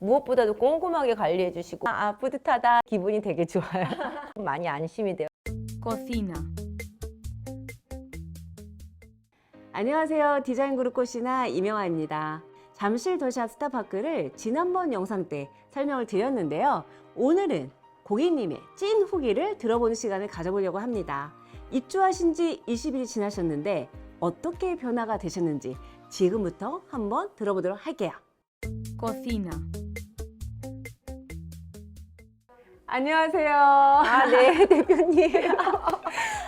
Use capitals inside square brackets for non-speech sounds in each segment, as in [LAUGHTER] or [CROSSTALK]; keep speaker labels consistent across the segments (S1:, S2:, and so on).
S1: 무엇보다도 꼼꼼하게 관리해 주시고 아, 아, 뿌듯하다 기분이 되게 좋아요. [LAUGHS] 많이 안심이 돼요.
S2: Cocina.
S3: 안녕하세요. 디자인 그룹 코시나 이명아입니다. 잠실 더샵 스타파크를 지난번 영상 때 설명을 드렸는데요. 오늘은 고객님의 찐 후기를 들어보는 시간을 가져보려고 합니다. 입주하신 지 20일이 지나셨는데 어떻게 변화가 되셨는지 지금부터 한번 들어보도록 할게요.
S2: Cocina.
S3: 안녕하세요.
S1: 아, 네, [LAUGHS] 대표님.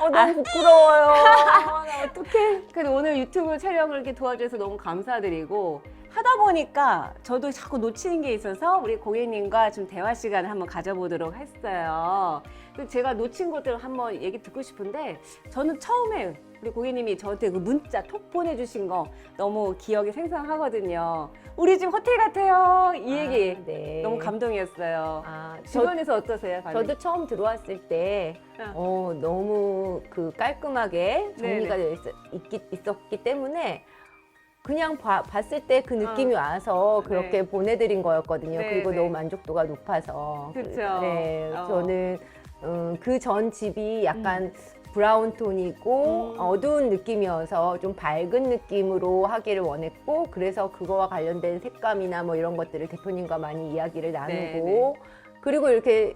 S1: 어, 너무 부끄러워요. 나 [LAUGHS] 어떡해.
S3: 그래도 오늘 유튜브 촬영을 이렇게 도와주셔서 너무 감사드리고 하다 보니까 저도 자꾸 놓치는 게 있어서 우리 고객님과 좀 대화 시간을 한번 가져보도록 했어요. 제가 놓친 것들을 한번 얘기 듣고 싶은데 저는 처음에 우리 고객님이 저한테 그 문자 톡 보내주신 거 너무 기억이 생생하거든요. 우리 집 호텔 같아요. 이 얘기
S1: 아, 네.
S3: 너무 감동이었어요.
S1: 아, 저,
S3: 주변에서 어떠세요? 반응?
S1: 저도 처음 들어왔을 때
S3: 어.
S1: 어, 너무 그 깔끔하게 정리가. 되어 있, 있었기 때문에 그냥 봐- 봤을 때 그 느낌이 와서 그렇게
S3: 네.
S1: 보내드린 거였거든요.
S3: 네,
S1: 그리고
S3: 네.
S1: 너무 만족도가 높아서.
S3: 그쵸.
S1: 네,
S3: 어.
S1: 저는 그전 집이 약간 브라운 톤이고
S3: 음.
S1: 어두운 느낌이어서 좀 밝은 느낌으로 하기를 원했고 그래서 그거와 관련된 색감이나 뭐 이런 것들을 대표님과 많이 이야기를 나누고
S3: 네,
S1: 그리고 이렇게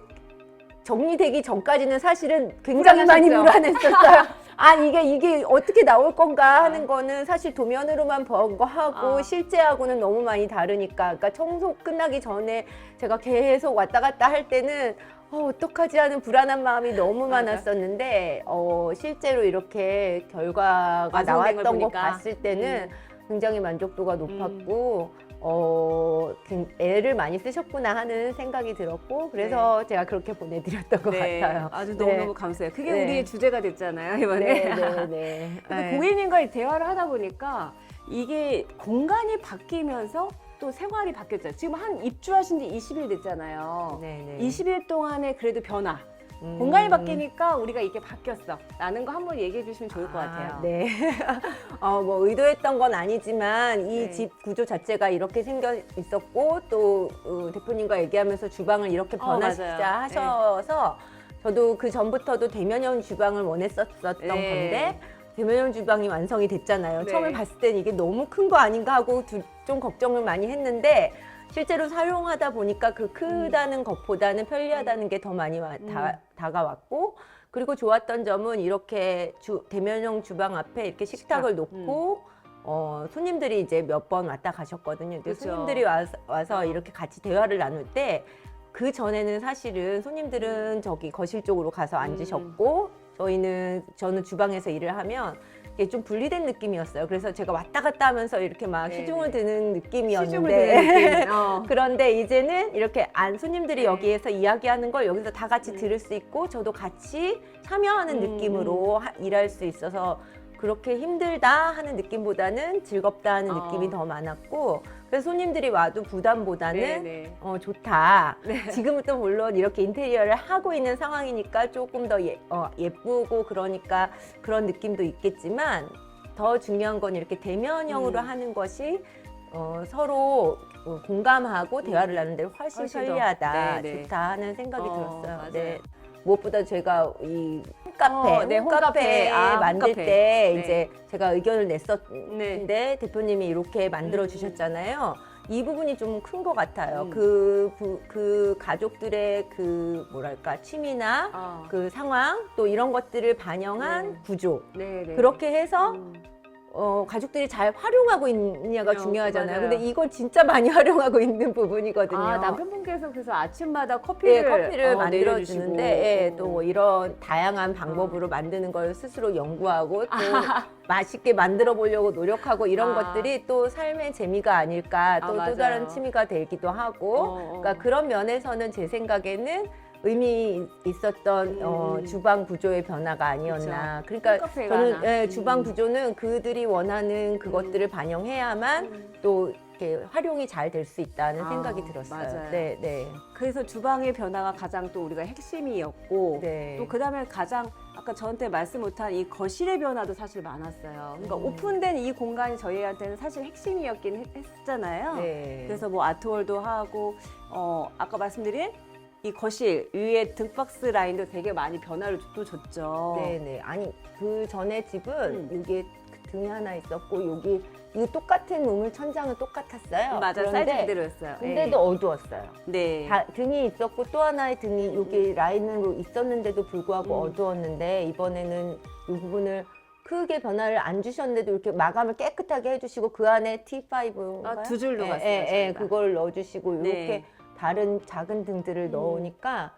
S1: 정리되기 전까지는 사실은 굉장히 많이? 불안했었어요. [LAUGHS] 아 이게 이게 어떻게 나올 건가 하는 거는 사실 도면으로만 본 거 하고
S3: 아.
S1: 실제하고는 너무 많이 다르니까 그러니까 청소 끝나기 전에 제가 계속 왔다 갔다 할 때는 어, 어떡하지 하는 불안한 마음이 너무
S3: 맞아.
S1: 많았었는데 어, 실제로 이렇게 결과가
S3: 완성된 걸
S1: 나왔던 거
S3: 보니까.
S1: 봤을 때는 굉장히 만족도가 높았고
S3: 음.
S1: 어, 굉- 애를 많이 쓰셨구나 하는 생각이 들었고 그래서 제가 그렇게 보내드렸던 것
S3: 네,
S1: 같아요.
S3: 아주
S1: 네.
S3: 너무너무 감사해요. 그게
S1: 네.
S3: 우리의 주제가 됐잖아요, 이번에.
S1: 네, 네, 네. [LAUGHS]
S3: 근데
S1: 네.
S3: 고객님과의 대화를 하다 보니까 이게 공간이 바뀌면서 또 생활이 바뀌었죠. 지금 한 입주하신 지 20일 됐잖아요.
S1: 네, 네.
S3: 20일 동안의 그래도 변화.
S1: 음.
S3: 공간이 바뀌니까 우리가 이게 바뀌었어. 라는 거 한번 얘기해 주시면 좋을 것
S1: 아,
S3: 같아요.
S1: 네. [LAUGHS] 어, 뭐 의도했던 건 아니지만 이
S3: 네.
S1: 집 구조 자체가 이렇게 생겨 있었고 또 어, 대표님과 얘기하면서 주방을 이렇게
S3: 어,
S1: 변화시키자
S3: 맞아요. 네.
S1: 하셔서 저도 그 전부터도 대면형 주방을 원했었던
S3: 네.
S1: 건데 대면형 주방이 완성이 됐잖아요.
S3: 네.
S1: 처음에 봤을 때는 이게 너무 큰 거 아닌가 하고 두- 좀 걱정을 많이 했는데 실제로 사용하다 보니까 그 크다는 것보다는 편리하다는 게 더 많이 와- 다, 다가왔고 그리고 좋았던 점은 이렇게 주, 대면형 주방 앞에 이렇게 식탁을
S3: 식탁,
S1: 놓고 어, 손님들이 이제 몇 번 왔다 가셨거든요. 근데
S3: 그쵸.
S1: 손님들이 와서, 와서 이렇게 같이 대화를 나눌 때 그 전에는 사실은 손님들은 저기 거실 쪽으로 가서 앉으셨고 저희는 저는 주방에서 일을 하면 이게 좀 분리된 느낌이었어요. 그래서 제가 왔다 갔다 하면서 이렇게 막
S3: 네네.
S1: 시중을 드는 느낌이었는데
S3: 시중을 드는 느낌. [LAUGHS] 어.
S1: 그런데 이제는 이렇게 안 손님들이
S3: 네.
S1: 여기에서 이야기하는 걸 여기서 다 같이
S3: 음.
S1: 들을 수 있고 저도 같이 참여하는
S3: 음,
S1: 느낌으로 하- 일할 수 있어서 그렇게 힘들다 하는 느낌보다는 즐겁다 하는
S3: 어.
S1: 느낌이 더 많았고 그래서 손님들이 와도 부담보다는
S3: 네, 네.
S1: 어, 좋다.
S3: 네.
S1: 지금은 또 물론 이렇게 인테리어를 하고 있는 상황이니까 조금 더 예, 어, 예쁘고 그러니까 그런 느낌도 있겠지만 더 중요한 건 이렇게 대면형으로
S3: 음.
S1: 하는 것이 어, 서로 어, 공감하고 대화를 나누는 데 훨씬,
S3: 훨씬 더.
S1: 편리하다,
S3: 네, 네.
S1: 좋다 하는 생각이
S3: 어,
S1: 들었어요.
S3: 맞아요.
S1: 네. 무엇보다 제가 이 홈카페,
S3: 어, 네,
S1: 홈카페
S3: 홈카페. 아,
S1: 만들
S3: 홈카페.
S1: 때
S3: 네.
S1: 이제 제가 의견을 냈었는데
S3: 네.
S1: 대표님이 이렇게 만들어
S3: 음.
S1: 주셨잖아요. 이 부분이 좀 큰 것 같아요.
S3: 음.
S1: 그, 부- 그 가족들의 그 뭐랄까 취미나
S3: 어.
S1: 그 상황 또 이런 것들을 반영한
S3: 네.
S1: 구조.
S3: 네, 네.
S1: 그렇게 해서
S3: 음.
S1: 어, 가족들이 잘 활용하고 있느냐가
S3: 어,
S1: 중요하잖아요.
S3: 맞아요.
S1: 근데 이걸 진짜 많이 [LAUGHS] 활용하고 있는 부분이거든요.
S3: 아, 남편분께서 그래서 아침마다
S1: 예,
S3: 커피를,
S1: 커피를
S3: 어,
S1: 만들어. 주는데 예, 또뭐 이런
S3: 어.
S1: 다양한 방법으로 만드는 걸 스스로 연구하고 또 [LAUGHS] 맛있게 만들어 보려고 노력하고 이런
S3: 아.
S1: 것들이 또 삶의 재미가 아닐까 또
S3: 아,
S1: 또. 다른 취미가 되기도 하고
S3: 어, 어.
S1: 그러니까 그런 면에서는 제 생각에는 의미 있었던 어,
S3: 음.
S1: 주방 구조의 변화가 아니었나. 그러니까
S3: 홈카페가
S1: 저는
S3: 하나.
S1: 예,
S3: 음.
S1: 주방 구조는 그들이 원하는 그것들을 반영해야만
S3: 음.
S1: 또 이렇게 활용이 잘 될 수 있다는
S3: 아,
S1: 생각이 들었어요.
S3: 맞아요.
S1: 네, 네.
S3: 그래서 주방의 변화가 가장 또 우리가 핵심이었고
S1: 네.
S3: 또 그다음에 가장 아까 저한테 말씀 못한 이 거실의 변화도 사실 많았어요. 그러니까
S1: 음.
S3: 오픈된 이 공간이 저희한테는 사실 핵심이었긴 했, 했잖아요.
S1: 네.
S3: 그래서 뭐 아트월도 하고 어 아까 말씀드린 이 거실 위에 등박스 라인도 되게 많이 변화를 또 줬죠.
S1: 네네. 아니 그 전에 집은
S3: 음.
S1: 여기 그 등이 하나 있었고 여기 이 똑같은 우물 천장은 똑같았어요.
S3: 맞아 요
S1: 그런데
S3: 사이즈 그대로였어요.
S1: 근데도 어두웠어요.
S3: 네.
S1: 다, 등이 있었고 또 하나의 등이 여기 라인으로 있었는데도 불구하고
S3: 음.
S1: 어두웠는데 이번에는 이 부분을 크게 변화를 안 주셨는데도 이렇게 마감을 깨끗하게 해주시고 그 안에 T5인가요?
S3: 아, 두 줄로
S1: 예,
S3: 갔어요,
S1: 예, 예. 그걸 넣어주시고 이렇게
S3: 네.
S1: 다른 작은 등들을
S3: 음.
S1: 넣으니까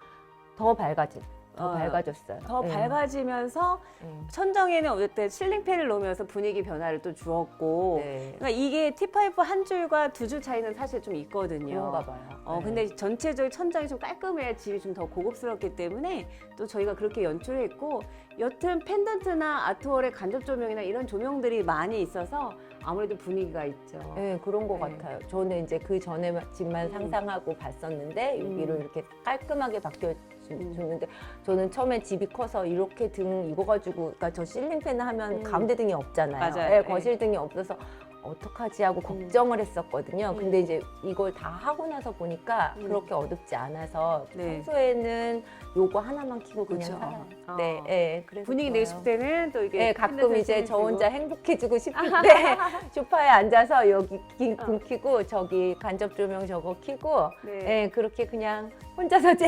S1: 더 밝아지, 더
S3: 어,
S1: 밝아졌어요.
S3: 더
S1: 예,
S3: 밝아지면서
S1: 예.
S3: 천정에는 어쨌든 실링팬을 놓으면서 분위기 변화를 또 주었고
S1: 네.
S3: 그러니까 이게 T5 한 줄과 두 줄 차이는 사실 좀 있거든요.
S1: 그런가 봐요.
S3: 어,
S1: 네.
S3: 근데 전체적인 천장이 좀 깔끔해야 집이 좀 더 고급스럽기 때문에 또 저희가 그렇게 연출했고 여튼 펜던트나 아트월의 간접 조명이나 이런 조명들이 많이 있어서 아무래도 분위기가 있죠.
S1: 네, 그런 것
S3: 네.
S1: 같아요. 저는 이제 그 전에 집만
S3: 음.
S1: 상상하고 봤었는데 여기로
S3: 음.
S1: 이렇게 깔끔하게 바뀌어
S3: 음.
S1: 줬는데 저는 처음에 집이 커서 이렇게 등 이거 가지고 그러니까 저 실링 팬 하면
S3: 음.
S1: 가운데 등이 없잖아요.
S3: 맞아요.
S1: 네,
S3: 네.
S1: 거실 등이 없어서 어떡하지 하고 걱정을 했었거든요.
S3: 음.
S1: 근데 이제 이걸 다 하고 나서 보니까
S3: 음.
S1: 그렇게 어둡지 않아서
S3: 네.
S1: 평소에는 요거 하나만 키고 그냥
S3: 그쵸.
S1: 살아요.
S3: 어.
S1: 네, 네, 그래서
S3: 분위기
S1: 좋아요.
S3: 싶을 때는 또 이게
S1: 네, 가끔 이제 저
S3: 신으시고.
S1: 혼자 행복해지고 싶을 때 소파에 앉아서 여기 키-
S3: 어.
S1: 불 켜고 저기 간접 조명 저거 켜고
S3: 네.
S1: 네, 그렇게 그냥 혼자서 제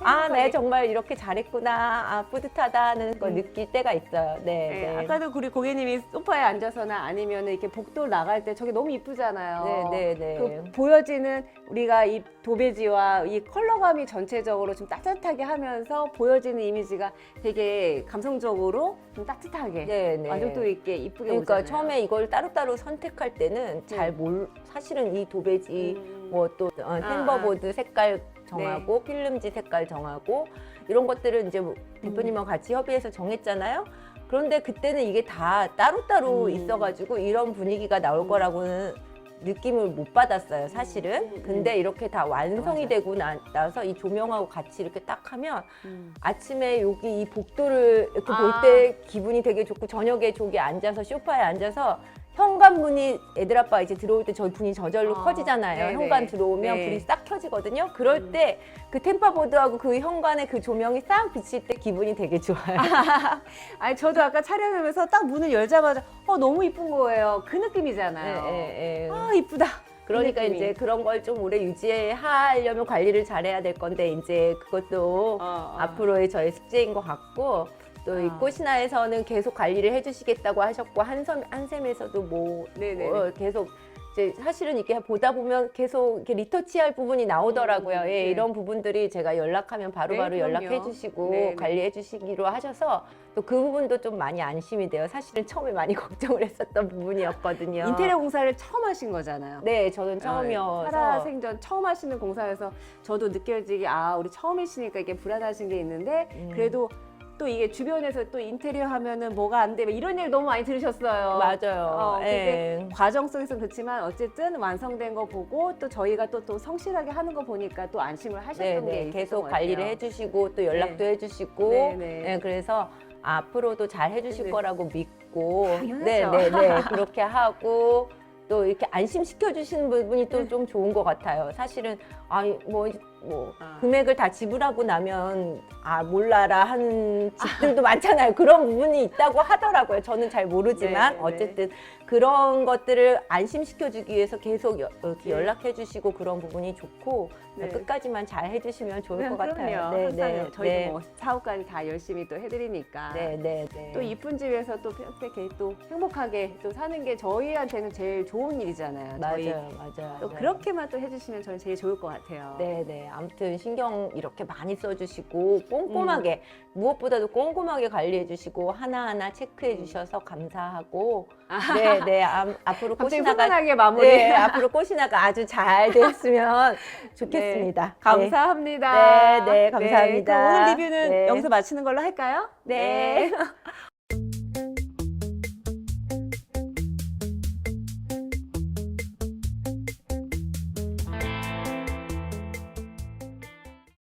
S1: 아, 네, 정말 이렇게 잘했구나. 아, 뿌듯하다는 걸
S3: 음.
S1: 느낄 때가 있어요. 네,
S3: 네,
S1: 네.
S3: 아까도 우리 고객님이 소파에 앉아서나 아니면 이렇게 복도 나갈 때 저게 너무 이쁘잖아요.
S1: 네, 네, 네.
S3: 그 보여지는 우리가 이 도배지와 이 컬러감이 전체적으로 좀 따뜻하게 하면서 보여지는 이미지가 되게 감성적으로 좀 따뜻하게
S1: 네, 네.
S3: 만족도 있게 이쁘게
S1: 그러니까
S3: 오잖아요.
S1: 처음에 이걸 따로따로 선택할 때는 잘 몰, 사실은 이 도배지
S3: 음.
S1: 뭐또 어, 템버보드 색깔 정하고 필름지 색깔 정하고 이런 것들을 이제 뭐 대표님하고 같이 협의해서 정했잖아요. 그런데 그때는 이게 다 따로따로
S3: 음.
S1: 있어가지고 이런 분위기가 나올
S3: 음.
S1: 거라고는 느낌을 못 받았어요, 사실은.
S3: 음, 음,
S1: 근데 이렇게 다 완성이
S3: 맞아요.
S1: 되고 나, 나서 이 조명하고 같이 이렇게 딱 하면
S3: 음.
S1: 아침에 여기 이 복도를 이렇게
S3: 아.
S1: 볼 때 기분이 되게 좋고 저녁에 저기 앉아서 소파에 앉아서 현관문이 애들 아빠 이제 들어올 때 저희 분이 저절로
S3: 아,
S1: 커지잖아요.
S3: 네네.
S1: 현관 들어오면
S3: 네.
S1: 불이 싹 켜지거든요. 그럴
S3: 음.
S1: 때그 템파보드하고 그 현관에 그 조명이 싹 비칠 때 기분이 되게 좋아요. [LAUGHS]
S3: 아니 저도 아까 촬영하면서 딱 문을 열자마자 어 너무 이쁜 거예요. 그 느낌이잖아요.
S1: 예, 예, 예.
S3: 아 이쁘다.
S1: 그러니까
S3: 느낌이.
S1: 이제 그런 걸 좀 오래 유지하려면 관리를 잘해야 될 건데 이제 그것도
S3: 어, 어.
S1: 앞으로의 저의 숙제인 것 같고 또 이
S3: 아.
S1: 꽃이나에서는 계속 관리를 해주시겠다고 하셨고 한섬 한샘에서도 뭐
S3: 네네.
S1: 어, 계속 이제 사실은 이렇게 보다 보면 계속 이렇게 리터치할 부분이 나오더라고요.
S3: 음,
S1: 예,
S3: 네.
S1: 이런 부분들이 제가 연락하면 바로바로
S3: 네.
S1: 연락해 주시고
S3: 네네.
S1: 관리해 주시기로 하셔서 또 그 부분도 좀 많이 안심이 돼요. 사실은 처음에 많이 [LAUGHS] 걱정을 했었던 부분이었거든요.
S3: 인테리어 공사를 처음 하신 거잖아요.
S1: 네, 저는 처음이어서
S3: 살아생전 처음 하시는 공사여서 저도 느껴지기 아 우리 처음이시니까 이게 불안하신 게 있는데
S1: 음.
S3: 그래도 또 이게 주변에서 또 인테리어 하면은 뭐가 안 돼, 뭐 이런 일 너무 많이 들으셨어요.
S1: 맞아요.
S3: 어,
S1: 예.
S3: 근데 과정 속에서 그렇지만 어쨌든 완성된 거 보고 또 저희가 또, 또 성실하게 하는 거 보니까 또 안심을 하셨던
S1: 네,
S3: 게
S1: 네.
S3: 있었던
S1: 계속
S3: 것
S1: 관리를. 해주시고 또 연락도
S3: 네.
S1: 해주시고
S3: 네,
S1: 네,
S3: 네.
S1: 그래서 앞으로도 잘 해주실
S3: 네.
S1: 거라고 믿고
S3: 당연하죠.
S1: 네, 네, 네. [LAUGHS] 그렇게 하고 또 이렇게 안심시켜 주시는 부분이 또
S3: 네.
S1: 좀 좋은 것 같아요. 사실은 아뭐 뭐
S3: 아.
S1: 금액을 다 지불하고 나면 아 몰라라 하는 집들도 [LAUGHS] 많잖아요. 그런 부분이 있다고 하더라고요. 저는 잘 모르지만
S3: 네, 네.
S1: 어쨌든 그런 것들을 안심시켜 주기 위해서 계속 여- 이렇게
S3: 네.
S1: 연락해 주시고 그런 부분이 좋고
S3: 네.
S1: 끝까지만 잘 해주시면 좋을 것 같아요.
S3: 그럼요.
S1: 네, 네,
S3: 저희도
S1: 네.
S3: 뭐 사업까지 다 열심히 또 해드리니까.
S1: 네, 네, 네.
S3: 또 이쁜 집에서 또 평생 또 행복하게 또 사는 게 저희한테는 제일 좋은 일이잖아요. 저희
S1: 맞아요, 맞아요.
S3: 또
S1: 맞아요.
S3: 그렇게만 또 해주시면 저는 제일 좋을 것 같아요.
S1: 네, 네. 아무튼 신경 이렇게 많이 써주시고 꼼꼼하게 무엇보다도 꼼꼼하게 관리해주시고 하나하나 체크해주셔서 감사하고 네, 네. 암- 앞으로
S3: 음. 갑자기
S1: 꽃이나가
S3: 훈훈하게 마무리.
S1: 네, 앞으로 꽃이나가 아주 잘 됐으면 [LAUGHS] 좋겠습니다. 네.
S3: 감사합니다.
S1: 네, 네, 감사합니다.
S3: 그럼 오늘 리뷰는
S1: 네.
S3: 여기서 마치는 걸로 할까요?
S1: 네.
S3: 네. [LAUGHS]